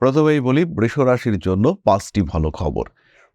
প্রথমেই বলি বৃষ রাশির জন্য পাঁচটি ভালো খবর।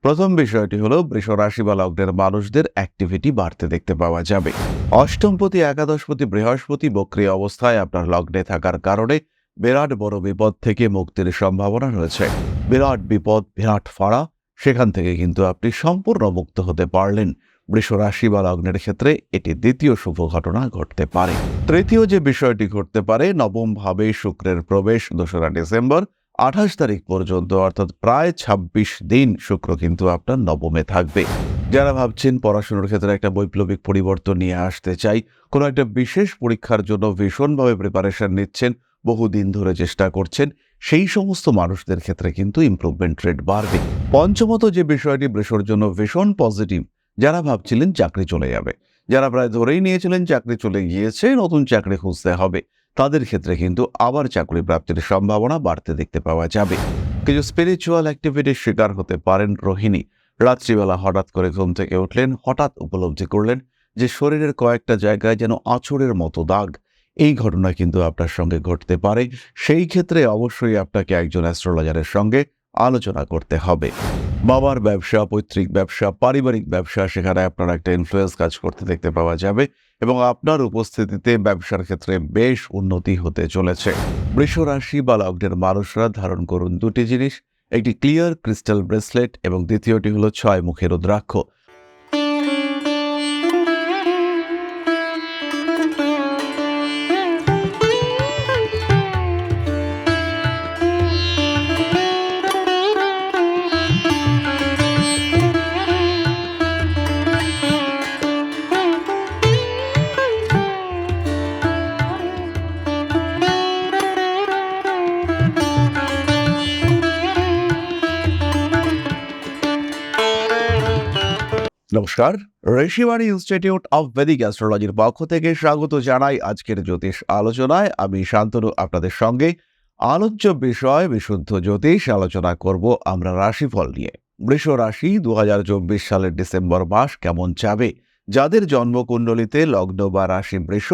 প্রথম বিষয়টি হলো বৃষ রাশি বা লগ্নের মানুষদের অ্যাক্টিভিটি বাড়তে দেখতে পাওয়া যাবে। অষ্টমপতি, একাদশপতি, বৃহস্পতি বক্রিয় অবস্থায় আপনার লগ্নে থাকার কারণে বিরাট বড় বিপদ থেকে মুক্তির সম্ভাবনা রয়েছে। বিরাট বিপদ, বিরাট ফাড়া, সেখান থেকে কিন্তু আপনি সম্পূর্ণ মুক্ত হতে পারলেন। বৃষ রাশি বা লগ্নের ক্ষেত্রে এটি দ্বিতীয় শুভ ঘটনা ঘটতে পারে। তৃতীয় যে বিষয়টি ঘটতে পারে, নবম ভাবে শুক্রের প্রবেশ, দোসরা ডিসেম্বর আঠাশ তারিখ পর্যন্ত, অর্থাৎ প্রায় ২৬ দিন শুক্র কিন্তু আপনার নবমে থাকবে। যারা ভাবছেন পড়াশোনার ক্ষেত্রে একটা বৈপ্লবিক পরিবর্তন নিয়ে আসতে চাই, কোনো একটা বিশেষ পরীক্ষার জন্য ভীষণভাবে প্রিপারেশন নিচ্ছেন, বহুদিন ধরে চেষ্টা করছেন, সেই সমস্ত মানুষদের ক্ষেত্রে কিন্তু ইম্প্রুভমেন্ট রেট বাড়বে। পঞ্চমত যে বিষয়টি বৃষর জন্য ভীষণ পজিটিভ যারা ভাবছিলেন চাকরি চলে যাবে, যারা প্রায় ধরেই নিয়েছিলেন চাকরি চলে গিয়েছে, নতুন চাকরি খুঁজতে হবে। তাদের ক্ষেত্রে কিন্তু আবার চাকরি প্রাপ্তির সম্ভাবনা বাড়তে দেখতে পাওয়া যাবে। কিছু স্পিরিচুয়াল অ্যাক্টিভিটির শিকার হতে পারেন রোহিণী। রাত্রিবেলা হঠাৎ করে ঘুম থেকে উঠলেন, হঠাৎ উপলব্ধি করলেন যে শরীরের কয়েকটা জায়গায় যেন আঁচড়ের মতো দাগ। এই ঘটনা কিন্তু আপনার সঙ্গে ঘটতে পারে। সেই ক্ষেত্রে অবশ্যই আপনাকে একজন অ্যাস্ট্রোলজারের সঙ্গে আলোচনা করতে হবে। বাবার ব্যবসা, পৈতৃক ব্যবসা, পারিবারিক ব্যবসা, সেখানে আপনার একটা ইনফ্লুয়েন্স কাজ করতে দেখতে পাওয়া যাবে। এবং আপনার উপস্থিতিতে ব্যবসার ক্ষেত্রে বেশ উন্নতি হতে চলেছে। বৃষ রাশি বা লগ্নের মানুষরা ধারণ করুন দুটি জিনিস, একটি ক্লিয়ার ক্রিস্টাল ব্রেসলেট এবং দ্বিতীয়টি হলো ছয় মুখের রুদ্রাক্ষ। নমস্কার, ঋষিবাণী ইনস্টিটিউট অফ ভেদিক অ্যাস্ট্রোলজির পক্ষ থেকে স্বাগত জানাই আজকের জ্যোতিষ আলোচনায়। আমি শান্তনু, আপনাদের সঙ্গে আলোচ্য বিষয়, বিশুদ্ধ জ্যোতিষ আলোচনা করব আমরা রাশিফল নিয়ে। বৃষ রাশি দুহাজার চব্বিশ সালের ডিসেম্বর মাস কেমন যাবে? যাদের জন্মকুণ্ডলিতে লগ্ন বা রাশি বৃষ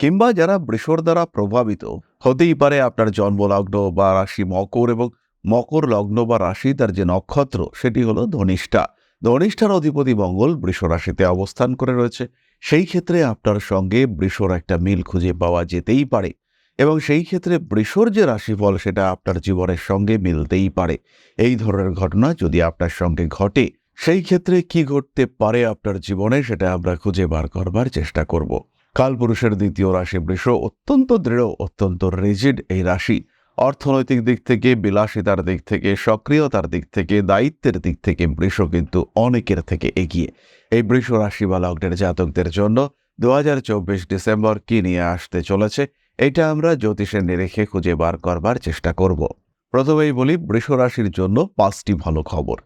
কিংবা যারা বৃষর দ্বারা প্রভাবিত, হতেই পারে আপনার জন্মলগ্ন বা রাশি মকর এবং মকর লগ্ন বা রাশি তার যে নক্ষত্র সেটি হলো ধনিষ্ঠা। ধনিষ্ঠার অধিপতি মঙ্গল বৃষ রাশিতে অবস্থান করে রয়েছে। সেই ক্ষেত্রে আপনার সঙ্গে বৃষর একটা মিল খুঁজে পাওয়া যেতেই পারে এবং সেই ক্ষেত্রে বৃষর যে রাশিফল, সেটা আপনার জীবনের সঙ্গে মিলতেই পারে। এই ধরনের ঘটনা যদি আপনার সঙ্গে ঘটে, সেই ক্ষেত্রে কি ঘটতে পারে আপনার জীবনে, সেটা আমরা খুঁজে বার করবার চেষ্টা করব। কালপুরুষের দ্বিতীয় রাশি বৃষ অত্যন্ত দৃঢ়, অত্যন্ত রিজিড এই রাশি। অর্থনৈতিক দিক থেকে, বিলাসিতার দিক থেকে, সক্রিয়তার দিক থেকে, দায়িত্বের দিক থেকে বৃষ কিন্তু অনেকের থেকে এগিয়ে। এই বৃষ রাশি বা লগ্নের জাতকদের জন্য দু হাজার চব্বিশ ডিসেম্বর কি নিয়ে আসতে চলেছে, এটা আমরা জ্যোতিষের নিরেখে খুঁজে বার করবার চেষ্টা করব। প্রথমেই বলি, বৃষ রাশির জন্য পাঁচটি ভালো খবর।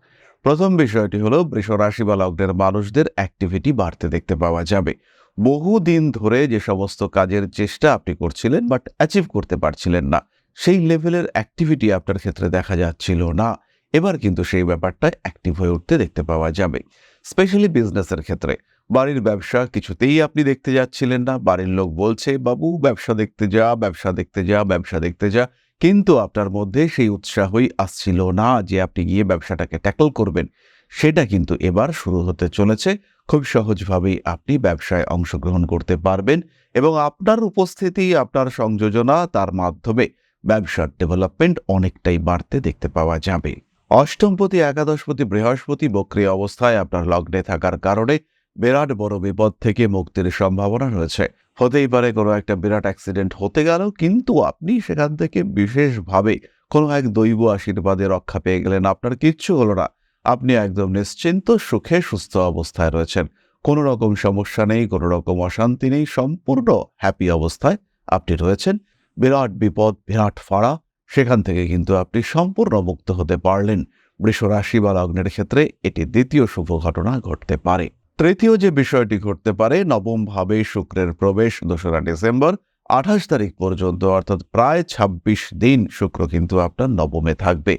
প্রথম বিষয়টি হলো, বৃষ রাশি মানুষদের অ্যাক্টিভিটি বাড়তে দেখতে পাওয়া যাবে। বহুদিন ধরে যে সমস্ত কাজের চেষ্টা আপনি করছিলেন বাট অ্যাচিভ করতে পারছিলেন না। সেই লেভেলের অ্যাক্টিভিটি আপনার ক্ষেত্রে দেখা যাচ্ছিল না। এবার কিন্তু সেই ব্যাপারটা অ্যাক্টিভ হয়ে উঠতে দেখতে পাওয়া যাবে। স্পেশালি বিজনেসের ক্ষেত্রে। বাড়ির ব্যবসা কিছুতেই আপনি দেখতে যাচ্ছিলেন না। বাড়ির লোক বলছে, বাবু, ব্যবসা দেখতে যা, ব্যবসা দেখতে যা, ব্যবসা দেখতে যা। কিন্তু আপনার মধ্যে সেই উৎসাহই আসছিল না যে আপনি গিয়ে ব্যবসাটাকে ট্যাকল করবেন। সেটা কিন্তু এবার শুরু হতে চলেছে। খুব সহজভাবেই আপনি ব্যবসায় অংশগ্রহণ করতে পারবেন এবং আপনার উপস্থিতি, আপনার সংযোজনা তার মাধ্যমে ব্যবসার ডেভেলপমেন্ট অনেকটাই বাড়তে দেখতে পাওয়া যাবে। অষ্টমপতি একাদশপতি বৃহস্পতি বক্রিয় অবস্থায় আপনার লগ্নে থাকার কারণে বিরাট বড় বিপদ থেকে মুক্তির সম্ভাবনা রয়েছে। হতেই পারে কোনো একটা বিরাট অ্যাক্সিডেন্ট হতে গেল, কিন্তু আপনি সেখান থেকে বিশেষভাবে কোনো এক দৈব আশীর্বাদে রক্ষা পেয়ে গেলেন, আপনার কিচ্ছু হলো না। আপনি একদম নিশ্চিন্ত, সুখে, সুস্থ অবস্থায় রয়েছেন। কোনো রকম সমস্যা নেই, কোনো রকম অশান্তি নেই, সম্পূর্ণ হ্যাপি অবস্থায় আপনি রয়েছেন। বিরাট বিপদ, বিরাট ফাড়া, সেখান থেকে কিন্তু আপনি সম্পূর্ণ মুক্ত হতে পারলেন। বৃষ রাশি বা লগ্নের ক্ষেত্রে এটি দ্বিতীয় শুভ ঘটনা ঘটতে পারে। তৃতীয় যে বিষয়টি ঘটতে পারে, নবম ভাবে শুক্রের প্রবেশ, দোসরা ডিসেম্বর, আঠাশ তারিখ পর্যন্ত, অর্থাৎ প্রায় ২৬ দিন শুক্র কিন্তু আপনার নবমে থাকবে।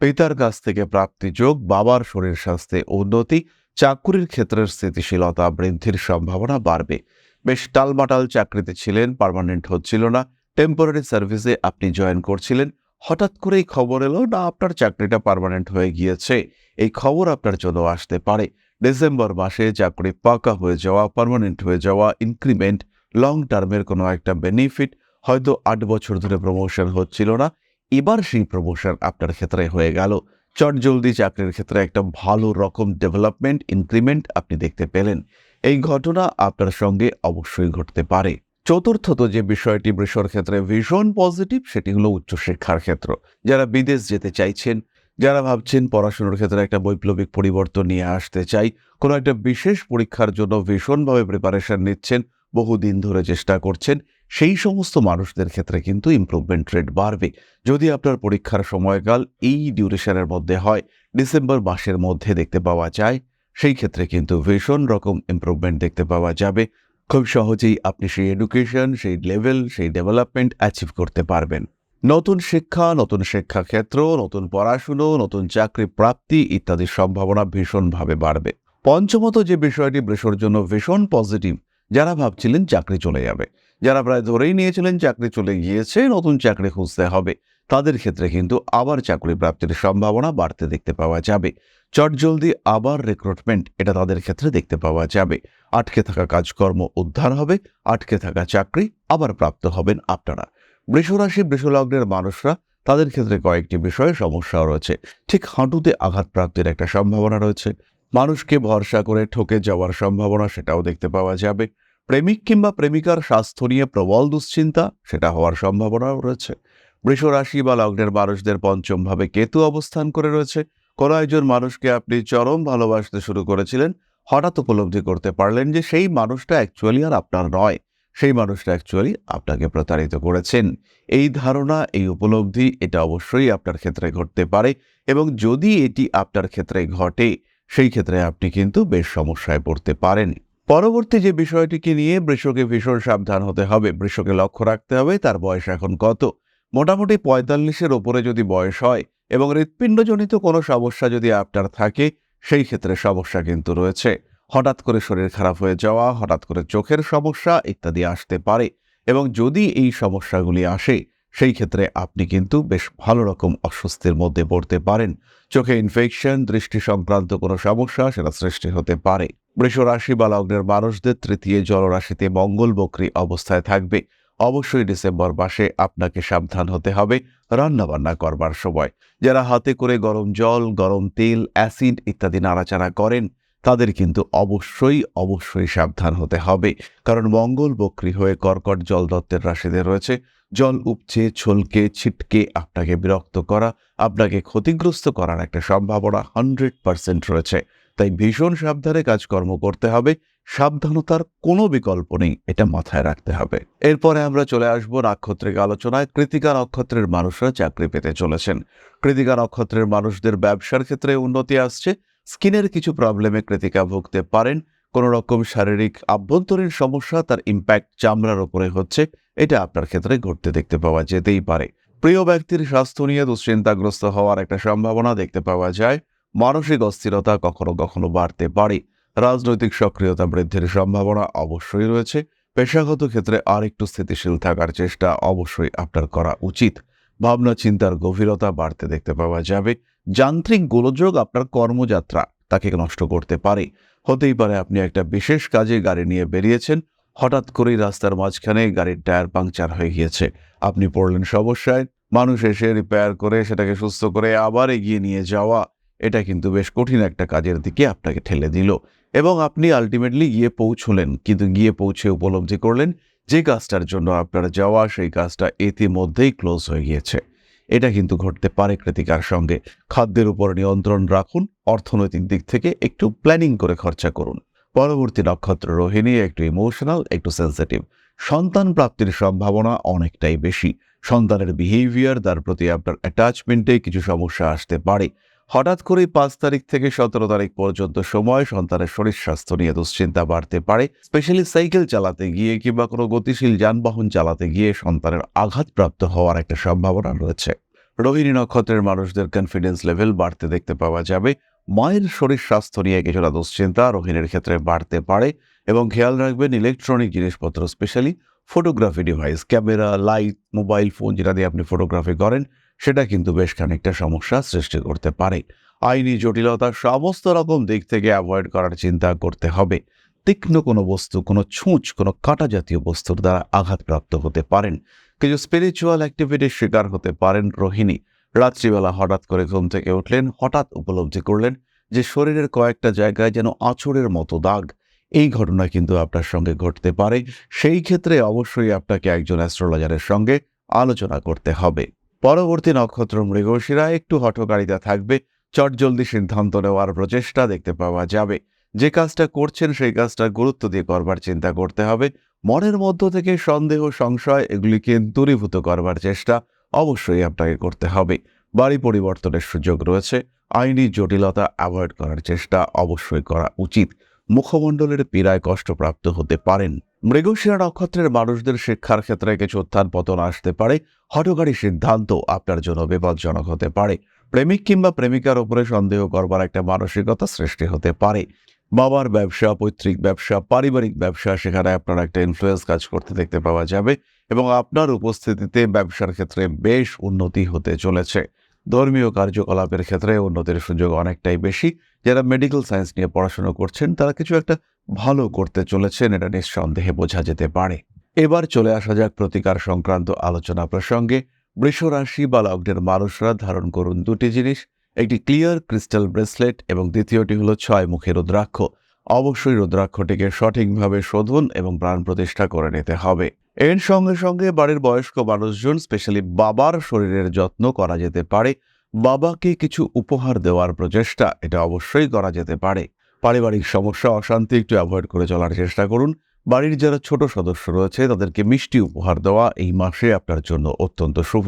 পিতার কাছ থেকে প্রাপ্তি যোগ, বাবার শরীর স্বাস্থ্যে উন্নতি, চাকুরির ক্ষেত্রের স্থিতিশীলতা বৃদ্ধির সম্ভাবনা বাড়বে। বেশ টালমাটাল চাকরিতে ছিলেন পার্মানেন্ট হচ্ছিল না। টেম্পোরারি সার্ভিসে আপনি জয়েন করছিলেন। হঠাৎ করেই খবর এলো, না, আপনার চাকরিটা পার্মানেন্ট হয়ে গিয়েছে। এই খবর আপনার জন্য আসতে পারে। ডিসেম্বর মাসে চাকরি পাকা হয়ে যাওয়া পার্মানেন্ট হয়ে যাওয়া ইনক্রিমেন্ট লং টার্মের কোনো একটা বেনিফিট হয়তো আট বছর ধরে প্রমোশন হচ্ছিল না। এবার সেই প্রমোশন আপনার ক্ষেত্রে হয়ে গেল। চটজলদি চাকরির ক্ষেত্রে একটা ভালো রকম ডেভেলপমেন্ট ইনক্রিমেন্ট আপনি দেখতে পেলেন। এই ঘটনা আপনার সঙ্গে অবশ্যই ঘটতে পারে। চতুর্থত যে বিষয়টি বৃষর ক্ষেত্রে ভীষণ পজিটিভ সেটি হলো উচ্চশিক্ষার ক্ষেত্র। যারা বিদেশ যেতে চাইছেন, যারা ভাবছেন পড়াশোনার ক্ষেত্রে একটা বৈপ্লবিক পরিবর্তন নিয়ে আসতে চাই, কোনো একটা বিশেষ পরীক্ষার জন্য ভীষণভাবে প্রিপারেশন নিচ্ছেন, বহুদিন ধরে চেষ্টা করছেন, সেই সমস্ত মানুষদের ক্ষেত্রে কিন্তু ইম্প্রুভমেন্ট রেট বাড়বে। যদি আপনার পরীক্ষার সময়কাল এই ডিউরেশনের মধ্যে হয় ডিসেম্বর মাসের মধ্যে দেখতে পাওয়া যায়, সেই ক্ষেত্রে কিন্তু ভীষণ রকম ইমপ্রুভমেন্ট দেখতে পাওয়া যাবে। খুব সহজেই আপনি সেই এডুকেশন সেই লেভেল সেই ডেভেলপমেন্ট অ্যাচিভ করতে পারবেন। নতুন শিক্ষা, নতুন শিক্ষাক্ষেত্র, নতুন পড়াশুনো, নতুন চাকরি প্রাপ্তি ইত্যাদির সম্ভাবনা ভীষণভাবে বাড়বে। পঞ্চমত যে বিষয়টি বৃষর জন্য ভীষণ পজিটিভ যারা ভাবছিলেন চাকরি চলে যাবে। যারা প্রায় ধরেই নিয়েছিলেন চাকরি চলে গিয়েছে, নতুন চাকরি খুঁজতে হবে। তাদের ক্ষেত্রে কিন্তু আবার চাকরি প্রাপ্তির সম্ভাবনা বাড়তে দেখতে পাওয়া যাবে। চটজলদি আবার রিক্রুটমেন্ট এটা তাদের ক্ষেত্রে দেখতে পাওয়া যাবে। আটকে থাকা কাজকর্ম উদ্ধার হবে, আটকে থাকা চাকরি আবার প্রাপ্ত হবেন আপনারা। বৃষরাশি, বৃষলগ্নের মানুষরা তাদের ক্ষেত্রে কয়েকটি বিষয়ে সমস্যাও রয়েছে। ঠিক হাঁটুতে আঘাত প্রাপ্তির একটা সম্ভাবনা রয়েছে। মানুষকে ভরসা করে ঠকে যাওয়ার সম্ভাবনা সেটাও দেখতে পাওয়া যাবে। প্রেমিক কিংবা প্রেমিকার স্বাস্থ্য নিয়ে প্রবল দুশ্চিন্তা সেটা হওয়ার সম্ভাবনাও রয়েছে। বৃষরাশি বা লগ্নের মানুষদের পঞ্চমভাবে কেতু অবস্থান করে রয়েছে। কোনো একজন মানুষকে আপনি চরম ভালোবাসতে শুরু করেছিলেন, হঠাৎ উপলব্ধি করতে পারলেন যে সেই মানুষটা অ্যাকচুয়ালি আর আপনার নয়। সেই মানুষটা অ্যাকচুয়ালি আপনাকে প্রতারিত করেছেন। এই ধারণা, এই উপলব্ধি, এটা অবশ্যই আপনার ক্ষেত্রে ঘটতে পারে এবং যদি এটি আপনার ক্ষেত্রে ঘটে, সেই ক্ষেত্রে আপনি কিন্তু বেশ সমস্যায় পড়তে পারেন। পরবর্তী যে বিষয়টিকে নিয়ে বৃষকে ভীষণ সাবধান হতে হবে, বৃষকে লক্ষ্য রাখতে হবে, তার বয়স এখন কত? মোটামুটি পঁয়তাল্লিশের ওপরে যদি বয়স হয় এবং হৃৎপিণ্ডজনিত কোনো সমস্যা যদি আপনার থাকে, সেই ক্ষেত্রে সমস্যা কিন্তু রয়েছে। হঠাৎ করে শরীর খারাপ হয়ে যাওয়া, হঠাৎ করে চোখের সমস্যা ইত্যাদি আসতে পারে এবং যদি এই সমস্যাগুলি আসে, সেই ক্ষেত্রে আপনি কিন্তু বেশ ভালো রকম অস্বস্তির মধ্যে পড়তে পারেন। চোখে ইনফেকশন দৃষ্টি সংক্রান্ত কোনো সমস্যা সেটা সৃষ্টি হতে পারে। বৃষরাশি বা লগ্নের মানুষদের তৃতীয় জলরাশিতে মঙ্গল বক্রী অবস্থায় থাকবে। অবশ্যই ডিসেম্বর মাসে আপনাকে সাবধান হতে হবে রান্নাবান্না করবার সময়। যারা হাতে করে গরম জল, গরম তেল, অ্যাসিড ইত্যাদি নাড়াচাড়া করেন, তাদের কিন্তু অবশ্যই অবশ্যই সাবধান হতে হবে। কারণ মঙ্গল বক্রী হয়ে কর্কট জল দত্তের রাশিতে রয়েছে। জল উপচে, ছলকে, ছিটকে আপনাকে বিরক্ত করা, আপনাকে ক্ষতিগ্রস্ত করার একটা সম্ভাবনা হান্ড্রেড পার্সেন্ট রয়েছে। তাই ভীষণ সাবধানে কাজকর্ম করতে হবে। সাবধানতার কোনো বিকল্প নেই, এটা মাথায় রাখতে হবে। এরপরে আমরা চলে আসব নাক্ষত্রিক আলোচনায়। কৃতিকা নক্ষত্রের মানুষরা চাকরি পেতে চলেছেন। কৃতিকা নক্ষত্রের মানুষদের ব্যবসার ক্ষেত্রে উন্নতি আসছে। স্কিনের কিছু প্রবলেমে কৃতিকা ভুগতে পারেন। কোনো রকম শারীরিক আভ্যন্তরীণ সমস্যা তার ইম্প্যাক্ট চামড়ার উপরে হচ্ছে। এটা আপনার ক্ষেত্রে ঘটতে দেখতে পাওয়া যেতেই পারে। প্রিয় ব্যক্তির স্বাস্থ্য নিয়ে দুশ্চিন্তাগ্রস্ত হওয়ার একটা সম্ভাবনা দেখতে পাওয়া যায়। মানসিক অস্থিরতা কখনো কখনো বাড়তে পারে। রাজনৈতিক সক্রিয়তা বৃদ্ধির সম্ভাবনা অবশ্যই রয়েছে। পেশাগত ক্ষেত্রে আরেকটু স্থিতিশীল থাকার চেষ্টা অবশ্যই আপনার করা উচিত। ভাবনা, চিন্তার গভীরতা বাড়তে দেখতে পাওয়া যাবে। যান্ত্রিক গোলযোগ আপনার কর্মযাত্রা তাকে নষ্ট করতে পারে। হতেই পারে আপনি একটা বিশেষ কাজে গাড়ি নিয়ে বেরিয়েছেন। হঠাৎ করেই রাস্তার মাঝখানে গাড়ির টায়ার পাংচার হয়ে গিয়েছে। আপনি পড়লেন সমস্যায়। মানুষ এসে রিপেয়ার করে সেটাকে সুস্থ করে আবার এগিয়ে নিয়ে যাওয়া। এটা কিন্তু বেশ কঠিন একটা কাজের দিকে আপনাকে ঠেলে দিল। এবং আপনি আলটিমেটলি গিয়ে পৌঁছলেন, কিন্তু গিয়ে পৌঁছে উপলব্ধি করলেন যে কাজটার জন্য আপনার যাওয়া, সেই কাজটা ইতিমধ্যেই ক্লোজ হয়ে গিয়েছে। এটা কিন্তু ঘটতে পারে কৃতিকার সঙ্গে। খাদ্যের উপর নিয়ন্ত্রণ রাখুন, অর্থনৈতিক দিক থেকে একটু প্ল্যানিং করে খরচা করুন। পরবর্তী নক্ষত্র রোহিণী একটু ইমোশনাল একটু সেন্সিটিভ সন্তান প্রাপ্তির সম্ভাবনা অনেকটাই বেশি। সন্তানের বিহেভিয়ার তার প্রতি আপনার অ্যাটাচমেন্টে কিছু সমস্যা আসতে পারে। হঠাৎ করেই পাঁচ তারিখ থেকে সতেরো তারিখ পর্যন্ত সময়, সন্তানের শরীর স্বাস্থ্য নিয়ে দুশ্চিন্তা বাড়তে পারে। স্পেশালি সাইকেল চালাতে গিয়ে কিংবা কোনো গতিশীল যানবাহন চালাতে গিয়ে সন্তানের আঘাতপ্রাপ্ত হওয়ার একটা সম্ভাবনা রয়েছে। রোহিণী নক্ষত্রের মানুষদের কনফিডেন্স লেভেল বাড়তে দেখতে পাওয়া যাবে। মায়ের শরীর স্বাস্থ্য নিয়ে কিছুটা দুশ্চিন্তা রোহিণীর ক্ষেত্রে বাড়তে পারে এবং খেয়াল রাখবেন ইলেকট্রনিক জিনিসপত্র specially photography device camera light mobile phone যেটা দিয়ে আপনি ফটোগ্রাফি করেন সেটা কিন্তু বেশ খানিকটা সমস্যা সৃষ্টি করতে পারে। আইনি জটিলতা সমস্ত রকম দিক থেকে অ্যাভয়েড করার চিন্তা করতে হবে। তীক্ষ্ণ কোনো বস্তু, কোনো ছুঁচ, কোনো কাটা জাতীয় বস্তুর দ্বারা আঘাতপ্রাপ্ত হতে পারেন। কিছু স্পিরিচুয়াল অ্যাক্টিভিটির শিকার হতে পারেন রোহিণী। রাত্রিবেলা হঠাৎ করে ঘুম থেকে উঠলেন, হঠাৎ উপলব্ধি করলেন যে শরীরের কয়েকটা জায়গায় যেন আঁচড়ের মতো দাগ। এই ঘটনা কিন্তু আপনার সঙ্গে ঘটতে পারে। সেই ক্ষেত্রে অবশ্যই আপনাকে একজন অ্যাস্ট্রোলজারের সঙ্গে আলোচনা করতে হবে। পরবর্তী নক্ষত্র মৃগশিরা একটু হঠকারিতা থাকবে। চটজলদি সিদ্ধান্ত নেওয়ার প্রচেষ্টা দেখতে পাওয়া যাবে। যে কাজটা করছেন সেই কাজটা গুরুত্ব দিয়ে করবার চিন্তা করতে হবে। মনের মধ্য থেকে সন্দেহ, সংশয় এগুলিকে দূরীভূত করবার চেষ্টা অবশ্যই আপনাকে করতে হবে। বাড়ি পরিবর্তনের সুযোগ রয়েছে। আইনি জটিলতা অ্যাভয়েড করার চেষ্টা অবশ্যই করা উচিত। মুখমণ্ডলের পীড়ায় কষ্টপ্রাপ্ত হতে পারেন। মৃগশিরা নক্ষত্রের মানুষদের শিক্ষার ক্ষেত্রে কিছু উত্থান পতন আসতে পারে। হঠকারী সিদ্ধান্ত আপনার জন্য বিপজ্জনক হতে পারে। প্রেমিক কিংবা প্রেমিকার উপরে সন্দেহ করবার একটা মানসিকতা সৃষ্টি হতে পারে। বাবার ব্যবসা, পৈতৃক ব্যবসা, পারিবারিক ব্যবসা, সেখানে আপনার একটা ইনফ্লুয়েন্স কাজ করতে দেখতে পাওয়া যাবে এবং আপনার উপস্থিতিতে ব্যবসার ক্ষেত্রে বেশ উন্নতি হতে চলেছে। ধর্মীয় কার্যকলাপের ক্ষেত্রে উন্নতির সুযোগ অনেকটাই বেশি। যারা মেডিকেল সায়েন্স নিয়ে পড়াশোনা করছেন, তারা কিছু একটা ভালো করতে চলেছেন এটা নিঃসন্দেহে বোঝা যেতে পারে। এবার চলে আসা যাক প্রতিকার সংক্রান্ত আলোচনা প্রসঙ্গে। বৃষরাশি বা লগ্নের মানুষরা ধারণ করুন দুটি জিনিস, একটি ক্লিয়ার ক্রিস্টাল ব্রেসলেট এবং দ্বিতীয়টি হলো ছয় মুখে রুদ্রাক্ষ। অবশ্যই রুদ্রাক্ষটিকে সঠিকভাবে শোধন এবং প্রাণ প্রতিষ্ঠা করে নিতে হবে। এর সঙ্গে সঙ্গে বাড়ির বয়স্ক মানুষজন, স্পেশালি বাবার শরীরের যত্ন করা যেতে পারে। বাবাকে কিছু উপহার দেওয়ার প্রচেষ্টা, এটা অবশ্যই করা যেতে পারে। পারিবারিক সমস্যা, অশান্তি একটু অ্যাভয়েড করে চলার চেষ্টা করুন। বাড়ির যারা ছোট সদস্য রয়েছে, তাদেরকে মিষ্টি উপহার দেওয়া এই মাসে আপনার জন্য অত্যন্ত শুভ।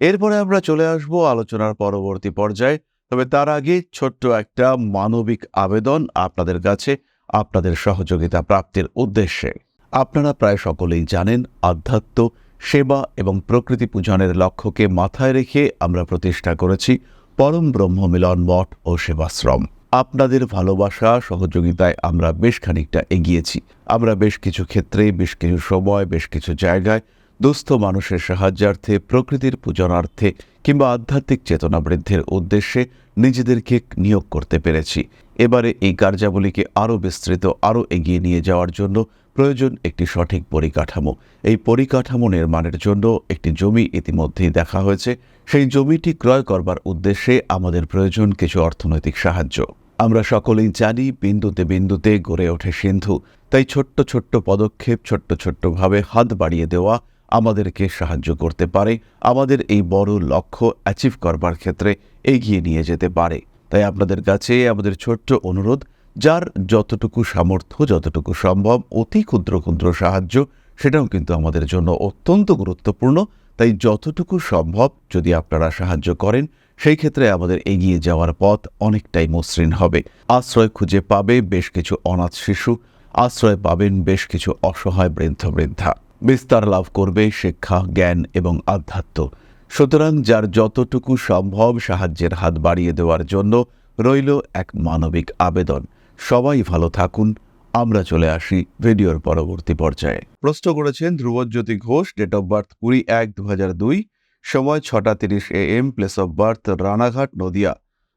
এরপরে আমরা চলে আসব আলোচনার পরবর্তী পর্যায়ে। তবে তার আগে ছোট্ট একটা মানবিক আবেদন আপনাদের কাছে, আপনাদের সহযোগিতা প্রাপ্তির উদ্দেশ্যে। আপনারা প্রায় সকলেই জানেন, আধ্যাত্ম, সেবা এবং প্রকৃতি পূজনের লক্ষ্যকে মাথায় রেখে আমরা প্রতিষ্ঠা করেছি পরম ব্রহ্ম মিলন মঠ ও সেবাশ্রম। আপনাদের ভালোবাসা, সহযোগিতায় আমরা বেশ খানিকটা এগিয়েছি। আমরা বেশ কিছু ক্ষেত্রে, বেশ কিছু সময়, বেশ কিছু জায়গায় দুস্থ মানুষের সাহায্যার্থে, প্রকৃতির পূজনার্থে কিংবা আধ্যাত্মিক চেতনা বৃদ্ধির উদ্দেশ্যে নিজেদেরকে নিয়োগ করতে পেরেছি। এবারে এই কার্যাবলীকে আরও বিস্তৃত, আরও এগিয়ে নিয়ে যাওয়ার জন্য প্রয়োজন একটি সঠিক পরিকাঠামো। এই পরিকাঠামো নির্মাণের জন্য একটি জমি ইতিমধ্যেই দেখা হয়েছে। সেই জমিটি ক্রয় করবার উদ্দেশ্যে আমাদের প্রয়োজন কিছু অর্থনৈতিক সাহায্য। আমরা সকলেই জানি বিন্দুতে বিন্দুতে গড়ে ওঠে সিন্ধু, তাই ছোট্ট ছোট্ট পদক্ষেপ, ছোট্ট ছোট্টভাবে হাত বাড়িয়ে দেওয়া আমাদেরকে সাহায্য করতে পারে, আমাদের এই বড় লক্ষ্য অ্যাচিভ করবার ক্ষেত্রে এগিয়ে নিয়ে যেতে পারে। তাই আপনাদের কাছে আমাদের ছোট্ট অনুরোধ, যার যতটুকু সামর্থ্য, যতটুকু সম্ভব, অতি ক্ষুদ্র ক্ষুদ্র সাহায্য, সেটাও কিন্তু আমাদের জন্য অত্যন্ত গুরুত্বপূর্ণ। তাই যতটুকু সম্ভব যদি আপনারা সাহায্য করেন সেই ক্ষেত্রে আমাদের এগিয়ে যাওয়ার পথ অনেকটাই মসৃণ হবে। আশ্রয় খুঁজে পাবে বেশ কিছু অনাথ শিশু, আশ্রয় পাবেন বেশ কিছু অসহায় বৃদ্ধ বৃদ্ধা বিস্তার লাভ করবে শিক্ষা, জ্ঞান এবং আধ্যাত্ম। সুতরাং যার যতটুকু সম্ভব সাহায্যের হাত বাড়িয়ে দেওয়ার জন্য রইল এক মানবিক আবেদন। সবাই ভালো থাকুন। আমরা চলে আসি ভিডিওর পরবর্তী পর্যায়ে। প্রশ্ন করেছেন Dhrubajyoti Ghosh date of birth কুড়ি এক দু দুই। সময় ছটা তিরিশ A M place of birth Ranaghat, Nadia.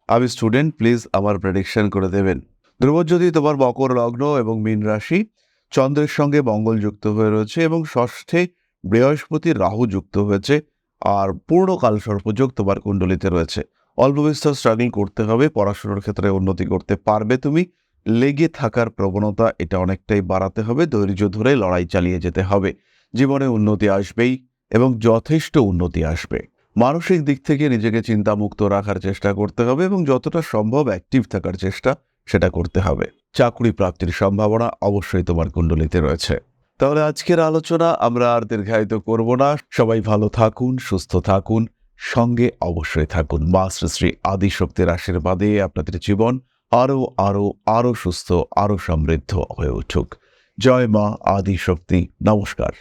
আমি স্টুডেন্ট প্লিজ আমার প্রেডিকশন করে দেবেন। ধ্রুবজ্যোতি তোমার মকর লগ্ন এবং মীন রাশি, চন্দ্রের সঙ্গে মঙ্গল যুক্ত হয়ে রয়েছে এবং ষষ্ঠে বৃহস্পতি রাহু যুক্ত হয়েছে, আর পূর্ণ কালসর্পযোগ তোমার কুণ্ডলিতে রয়েছে। অল্প বিস্তর স্ট্রাগল করতে হবে, পড়াশোনার ক্ষেত্রে উন্নতি করতে পারবে তুমি। লেগে থাকার প্রবণতা এটা অনেকটাই বাড়াতে হবে, ধৈর্য ধরে লড়াই চালিয়ে যেতে হবে। জীবনে উন্নতি আসবেই। এবং যথেষ্ট উন্নতি আসবে। মানসিক দিক থেকে নিজেকে চিন্তামুক্ত রাখার চেষ্টা করতে হবে এবং যতটা সম্ভব অ্যাক্টিভ থাকার চেষ্টা সেটা করতে হবে। চাকরি প্রাপ্তির সম্ভাবনা অবশ্যই তোমার কুণ্ডলিতে রয়েছে। তাহলে আজকের আলোচনা আমরা আর দীর্ঘায়িত করব না। সবাই ভালো থাকুন, সুস্থ থাকুন, সঙ্গে অবশ্যই থাকুন। মা শ্রী আদিশক্তির আশীর্বাদে আপনাদের জীবন আরও আরও আরও সুস্থ, আরও সমৃদ্ধ হয়ে উঠুক। জয় মা আদিশক্তি। নমস্কার।